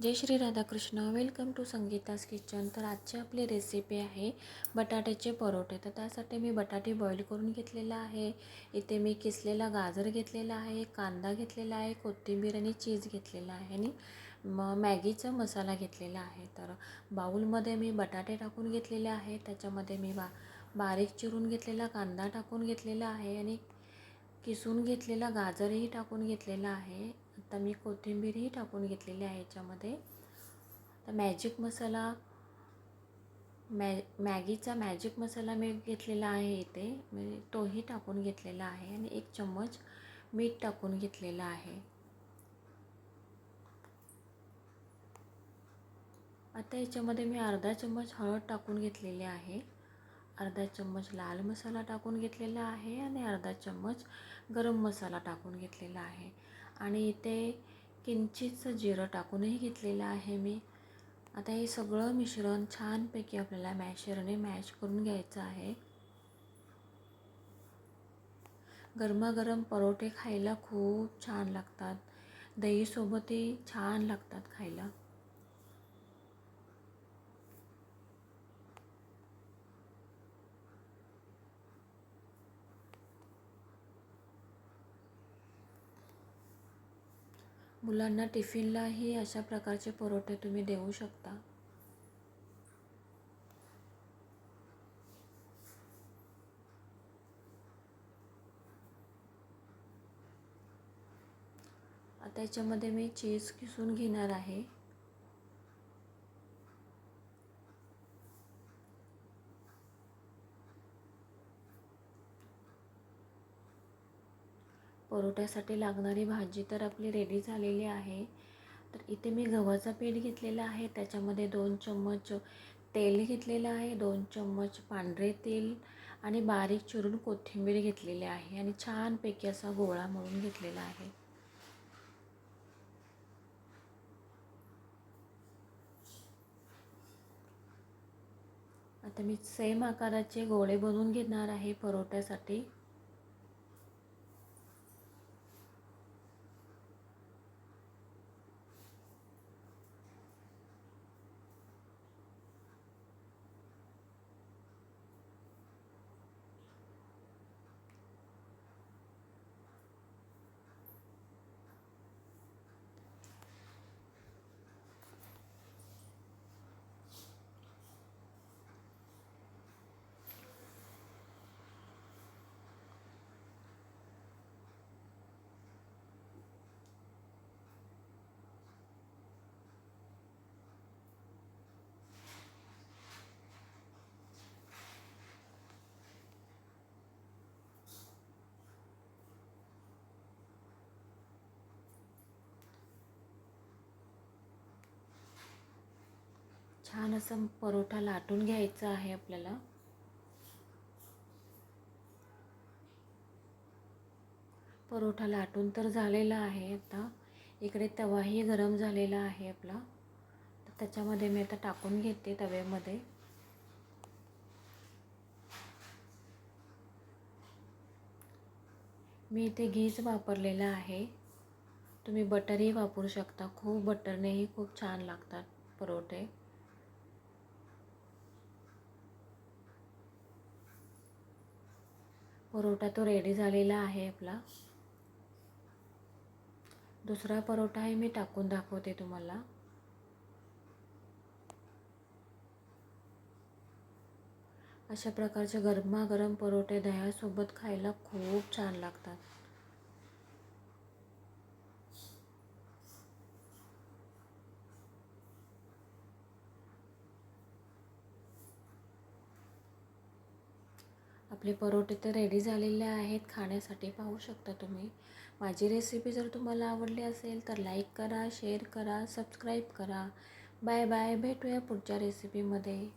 Jai Shri Radhakrishna. Welcome to Sangeeta's kitchen तर आजची आपली रेसिपी आहे बटाट्याचे परोठे. तर त्यासाठी मी बटाटे बॉईल करून घेतलेला आहे. इथे मी किसलेला गाजर घेतलेला आहे कांदा घेतलेला आहे कोथिंबीर आणि चीज घेतलेला आहे आणि म मॅगीचा मसाला घेतलेला आहे. तर बाऊलमध्ये मी बटाटे टाकून घेतलेले आहे. त्याच्यामध्ये मी बा बारीक चिरून घेतलेला कांदा टाकून घेतलेला आहे आणि किसून घेतलेला गाजरही टाकून घेतलेला आहे. आता मी कोथिंबीरही टाकून घेतलेली आहे याच्यामध्ये. तर मॅजिक मसाला मॅ मॅगीचा मॅजिक मसाला मी घेतलेला आहे इथे. म्हणजे तोही टाकून घेतलेला आहे आणि एक चम्मच मीठ टाकून घेतलेलं आहे. आता याच्यामध्ये मी अर्धा चम्मच हळद टाकून घेतलेली आहे. अर्धा चम्मच लाल मसाला टाकून घेतलेला आहे आणि अर्धा चम्मच गरम मसाला टाकून घेतलेला आहे. आणि इथे किंचितचं जिरं टाकूनही घेतलेलं आहे मी. आता हे सगळं मिश्रण छानपैकी आपल्याला मॅशरने मॅश करून घ्यायचं आहे. गरमागरम परोठे खायला खूप छान लागतात. दहीसोबतही छान लागतात खायला. मुलांना टिफिनलाही अशा प्रकारचे परोठे तुम्ही देऊ शकता. आता याच्यामध्ये मी चीज किसून घेणार आहे. परोठ्यासाठी लागणारी भाजी तर आपली रेडी झालेली आहे. तर इथे मी गव्हाचा पीठ घेतलेला आहे. त्याच्यामध्ये दोन चम्मच तेल घेतलेलं आहे दोन चम्मच पांढरे तेल आणि बारीक चिरून कोथिंबीर घेतलेली आहे आणि छानपैकी असा गोळा मळून घेतलेला आहे. आता मी सेम आकाराचे गोळे बनवून घेणार आहे परोठ्यासाठी. छान असं परोठा लाटून घ्यायचा आहे आपल्याला. परोठा लाटून तर झालेला आहे आता. इकडे तवाही गरम झालेला आहे आपला. तर त्याच्यामध्ये मी आता टाकून घेते तव्यामध्ये. मी इथे घीच वापरलेला आहे. तुम्ही बटरही वापरू शकता. खूप बटरनेही खूप छान लागतात परोठे. परोठा तो रेडी झालेला आहे आपला. दुसरा परोठाही मी टाकून दाखवते तुम्हाला. अशा प्रकारचे गरमागरम परोठे दह्यासोबत खायला खूप छान लागतात. आपले परोठे तर रेडी झालेले आहेत खाण्यासाठी पाहू शकता तुम्ही. माझी रेसिपी जर तुम्हाला आवडली असेल तर लाईक करा शेअर करा सबस्क्राईब करा. बाय बाय भेटूया पुढच्या रेसिपीमध्ये